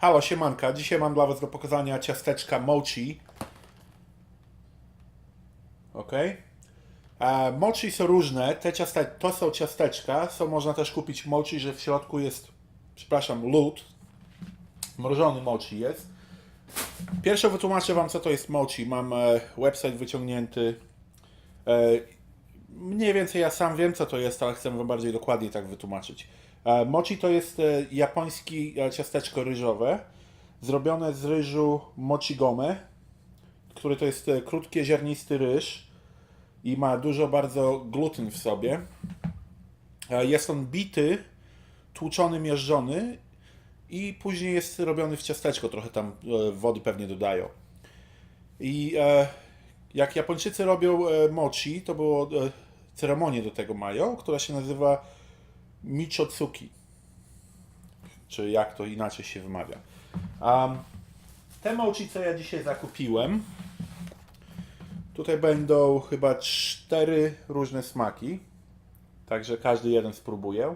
Halo, siemanka. Dzisiaj mam dla Was do pokazania ciasteczka mochi. Ok. E, mochi są różne. Te ciaste, to są ciasteczka. Są, można też kupić mochi, że w środku jest, przepraszam, lód. Mrożony mochi jest. Pierwsze wytłumaczę Wam, co to jest mochi. Mam e, website wyciągnięty. E, mniej więcej ja sam wiem, co to jest, ale chcę Wam bardziej dokładnie tak wytłumaczyć. E, Mochi to jest e, japoński e, ciasteczko ryżowe, zrobione z ryżu mochigome, który to jest e, krótki, ziarnisty ryż i ma dużo bardzo gluten w sobie. Jest on bity, tłuczony, miażdżony i później jest robiony w ciasteczko, trochę tam wody pewnie dodają. I jak Japończycy robią mochi, to było ceremonię do tego mają, która się nazywa Michotsuki. Czy jak to inaczej się wymawia. Um, te mochi, co ja dzisiaj zakupiłem, tutaj będą chyba cztery różne smaki. Także każdy jeden spróbuję.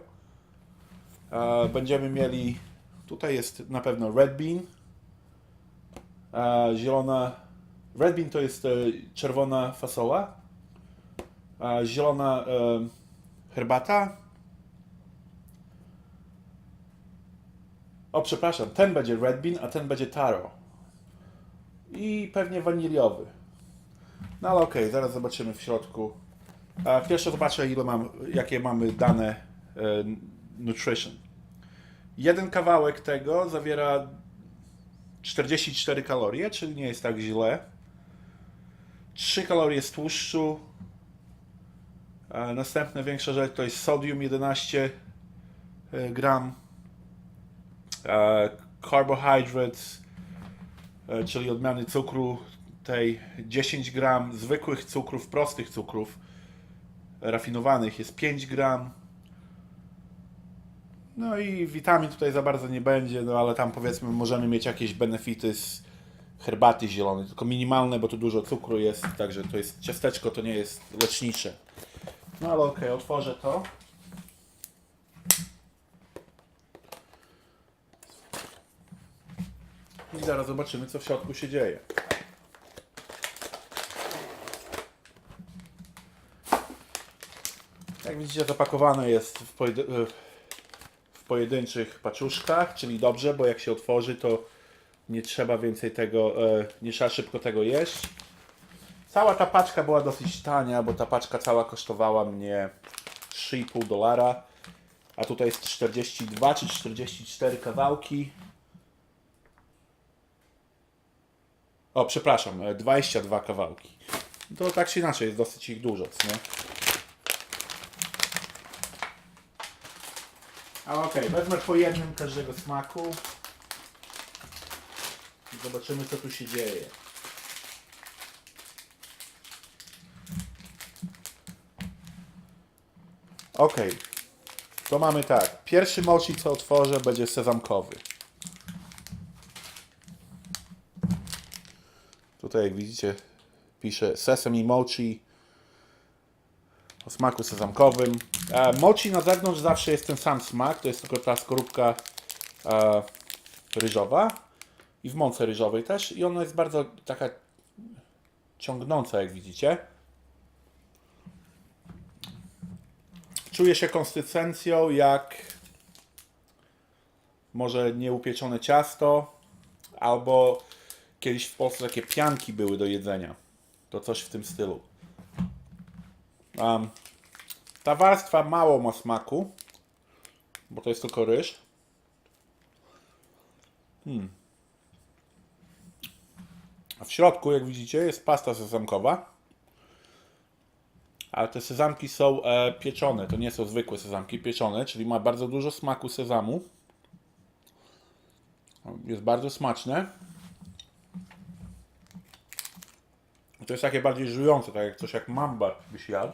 E, będziemy mieli, tutaj jest na pewno red bean, e, zielona, red bean to jest e, czerwona fasoła, e, zielona herbata, O, przepraszam, ten będzie Red Bean, a ten będzie Taro. I pewnie waniliowy. No ale okej, zaraz zobaczymy w środku. Pierwsze zobaczę, ile mam, jakie mamy dane e, nutrition. Jeden kawałek tego zawiera 44 kalorie, czyli nie jest tak źle. 3 kalorie z tłuszczu. Następna większa rzecz to jest sodium 11 e, gram carbohydrates, e, czyli odmiany cukru tej 10 gram, zwykłych cukrów, prostych cukrów rafinowanych jest 5 gram. No i witamin tutaj za bardzo nie będzie, no ale tam powiedzmy możemy mieć jakieś benefity z herbaty zielonej, tylko minimalne, bo tu dużo cukru jest, także to jest ciasteczko, to nie jest lecznicze. No ale okej, otworzę to. Zaraz zobaczymy, co w środku się dzieje. Jak widzicie, zapakowane jest w, w pojedynczych paczuszkach, czyli dobrze, bo jak się otworzy, to nie trzeba więcej tego, e, nie trzeba szybko tego jeść. Cała ta paczka była dosyć tania, bo ta paczka cała kosztowała mnie 3,5 dolara, a tutaj jest 42 czy 44 kawałki. O, przepraszam, e, 22 kawałki. To tak czy inaczej jest dosyć ich dużo, nie? Ale okej, wezmę po jednym każdego smaku. I zobaczymy, co tu się dzieje. Okej, to mamy tak. Pierwszy mochi, co otworzę, będzie sezamkowy. Tutaj, jak widzicie, pisze sesame mochi o smaku sezamkowym. E, mochi na zewnątrz zawsze jest ten sam smak, to jest tylko ta skorupka e, ryżowa i w mące ryżowej też i ona jest bardzo taka ciągnąca, jak widzicie. Czuje się konsystencją jak może nieupieczone ciasto albo kiedyś w Polsce takie pianki były do jedzenia. To coś w tym stylu. Um, ta warstwa mało ma smaku, bo to jest tylko ryż. Hmm. A w środku, jak widzicie, jest pasta sezamkowa. Ale te sezamki są e, pieczone, to nie są zwykłe sezamki, pieczone, czyli ma bardzo dużo smaku sezamu. Jest bardzo smaczne. To jest takie bardziej żujące, tak jak coś jak mamba byś jadł.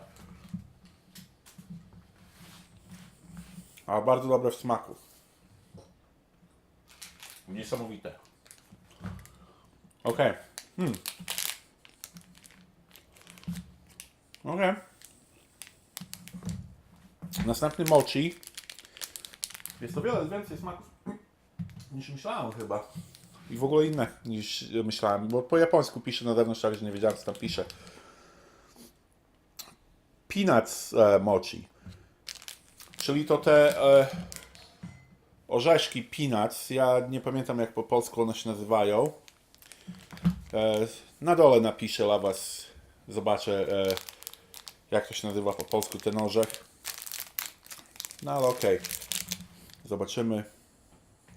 A bardzo dobre w smaku. Niesamowite. Ok. Hmm. Ok. Następny mochi. Jest to wiele więcej smaków. niż myślałem chyba. I w ogóle inne niż myślałem, bo po japońsku pisze na zewnątrz, także nie wiedziałem co tam pisze. Peanuts e, mochi. Czyli to te e, orzeszki peanuts. Ja nie pamiętam jak po polsku one się nazywają. E, na dole napiszę dla was. Zobaczę e, jak to się nazywa po polsku ten orzech. No ale okej. Zobaczymy.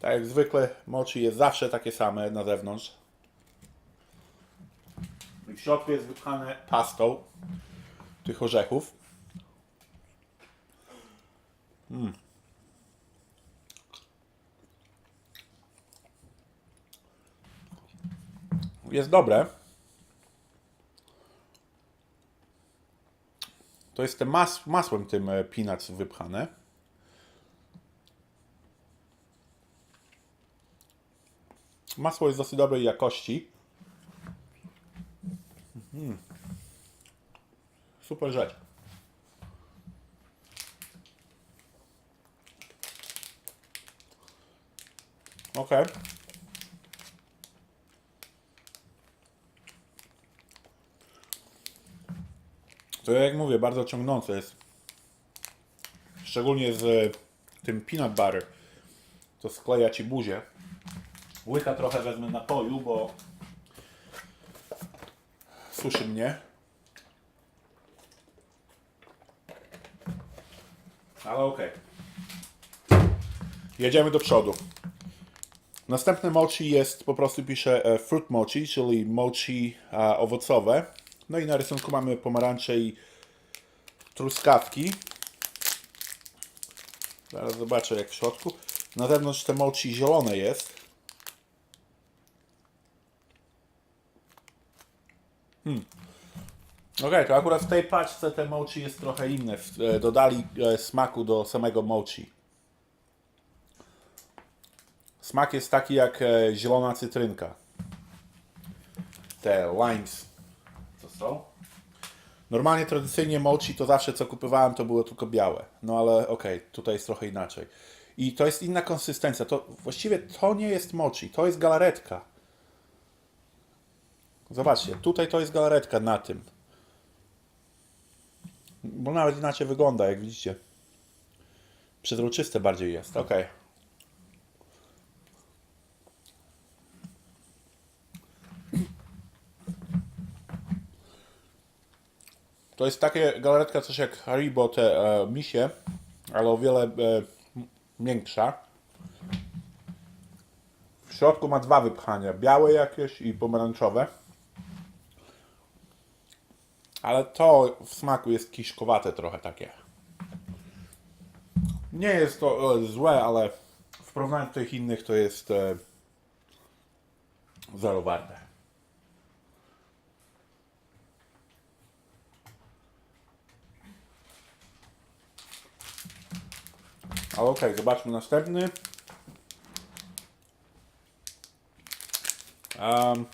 Tak jak zwykle mochi jest zawsze takie same na zewnątrz. W środku jest wypchane pastą tych orzechów. Jest dobre. To jest te mas masłem tym e, peanuts wypchane. Masło jest dosyć dobrej jakości. Mhm. Super rzecz. Ok. To jak mówię, bardzo ciągnące jest. Szczególnie z e, tym peanut butter. To skleja ci buzię. Łyka trochę wezmę napoju, bo suszy mnie. Ale okej. Jedziemy do przodu. Następne mochi jest, po prostu piszę e, fruit mochi, czyli mochi e, owocowe. No i na rysunku mamy pomarańcze i truskawki. Zaraz zobaczę jak w środku. Na zewnątrz te mochi zielone jest. Hmm. Okej, to akurat w tej paczce te mochi jest trochę inne. E, Dodali e, smaku do samego mochi. Smak jest taki jak e, zielona cytrynka. Te limes. Co są? Normalnie, tradycyjnie mochi to zawsze co kupowałem to było tylko białe. No ale okej, tutaj jest trochę inaczej. I to jest inna konsystencja. To właściwie to nie jest mochi, to jest galaretka. Zobaczcie, tutaj to jest galaretka na tym. Bo nawet inaczej wygląda, jak widzicie. Przezroczyste bardziej jest. Okej. To jest takie galaretka coś jak Haribo, te e, misie, ale o wiele e, miększa. W środku ma dwa wypchania, białe jakieś i pomarańczowe. Ale to w smaku jest kiszkowate trochę takie. Nie jest to e, złe, ale w porównaniu do tych innych to jest e, zero warte. Ale okej, zobaczmy następny. Um,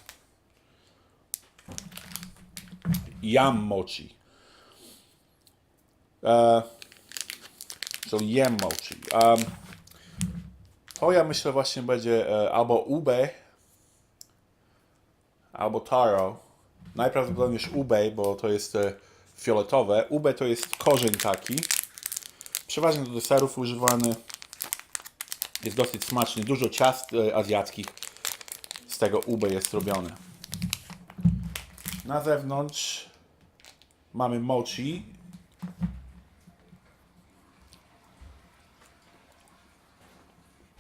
yam mochi. E, czyli yam mochi. To ja myślę właśnie będzie e, albo ube, albo taro. Najprawdopodobniej ube, bo to jest e, fioletowe. Ube to jest korzeń taki. Przeważnie do deserów używany. Jest dosyć smaczny. Dużo ciast e, azjackich z tego ube jest robione. Na zewnątrz mamy mochi.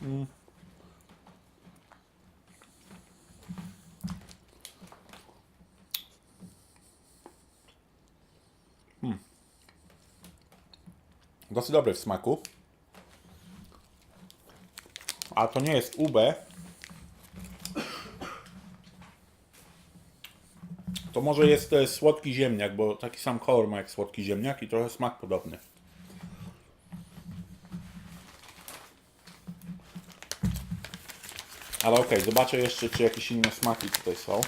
Mm. Mm. Dosyć dobry w smaku. A to nie jest ube. To może jest e, słodki ziemniak, bo taki sam kolor ma jak słodki ziemniak i trochę smak podobny. Ale okej, zobaczę jeszcze, czy jakieś inne smaki tutaj są.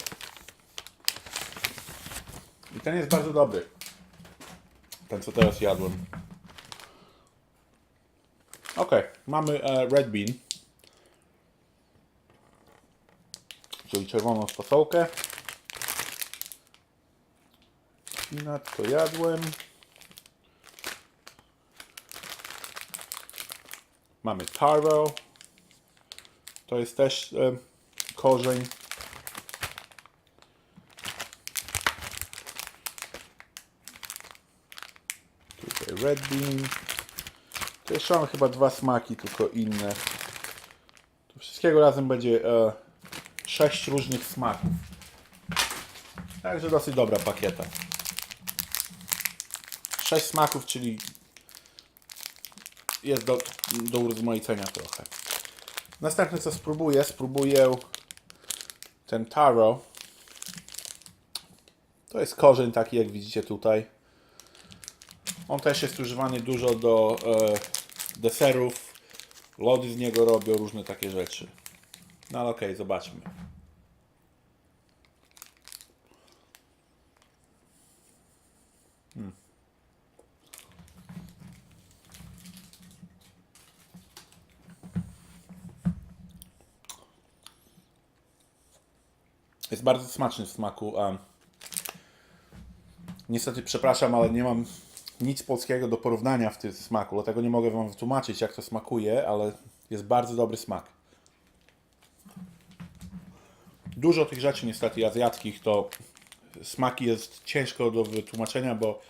I ten jest bardzo dobry. Ten, co teraz jadłem. Ok, mamy e, red bean. czyli czerwoną fasolkę. Spinat to jadłem. Mamy taro. To jest też e, korzeń. Tutaj red bean. To jeszcze mam chyba dwa smaki, tylko inne. To wszystkiego razem będzie e, sześć różnych smaków. Także dosyć dobra pakieta. Sześć smaków, czyli jest do, do urozmaicenia trochę. Następne co spróbuję, spróbuję ten taro. To jest korzeń taki jak widzicie tutaj. On też jest używany dużo do e, deserów. Lody z niego robią, różne takie rzeczy. No ale okej, zobaczmy. Jest bardzo smaczny w smaku. A niestety przepraszam, ale nie mam nic polskiego do porównania w tym smaku, dlatego nie mogę Wam wytłumaczyć, jak to smakuje, ale jest bardzo dobry smak. Dużo tych rzeczy niestety azjackich to smaki jest ciężko do wytłumaczenia, bo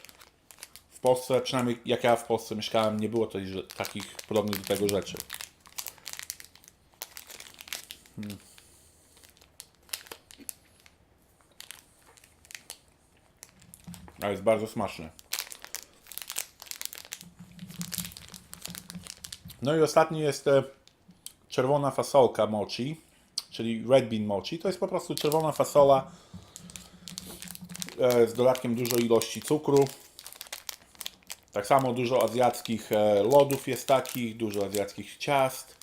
w Polsce, przynajmniej jak ja w Polsce mieszkałem, nie było tej, takich podobnych do tego rzeczy. Hmm. Ale jest bardzo smaczny. No i ostatni jest e, czerwona fasolka mochi, czyli red bean mochi. To jest po prostu czerwona fasola e, z dodatkiem dużej ilości cukru. Tak samo dużo azjackich e, lodów jest takich, dużo azjackich ciast,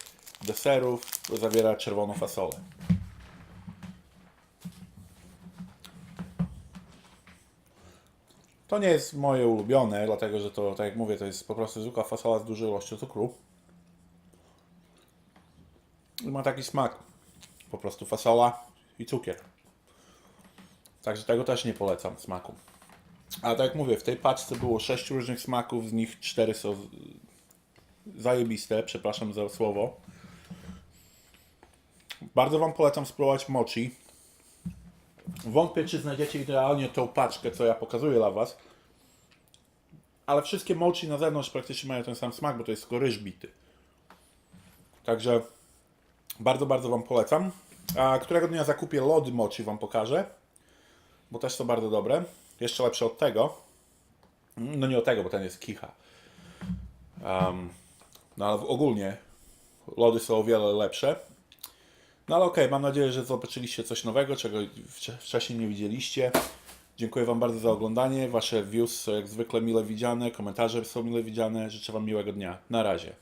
deserów. Zawiera czerwoną fasolę. To nie jest moje ulubione, dlatego że to, tak jak mówię, to jest po prostu zwykła fasola z dużą ilością cukru. I ma taki smak. Po prostu fasola i cukier. Także tego też nie polecam smaku. Ale tak jak mówię, w tej paczce było 6 różnych smaków, z nich 4 są zajebiste, przepraszam za słowo. Bardzo Wam polecam spróbować mochi. Wątpię, czy znajdziecie idealnie tą paczkę, co ja pokazuję dla Was. Ale wszystkie mochi na zewnątrz praktycznie mają ten sam smak, bo to jest tylko ryż bity. Także bardzo, bardzo Wam polecam. A którego dnia zakupię lody mochi Wam pokażę, bo też są bardzo dobre. Jeszcze lepsze od tego. No nie od tego, bo ten jest kicha. Um, no ale ogólnie lody są o wiele lepsze. No ale okej, mam nadzieję, że zobaczyliście coś nowego, czego wcze- wcześniej nie widzieliście. Dziękuję Wam bardzo za oglądanie. Wasze views są jak zwykle mile widziane, komentarze są mile widziane. Życzę Wam miłego dnia. Na razie.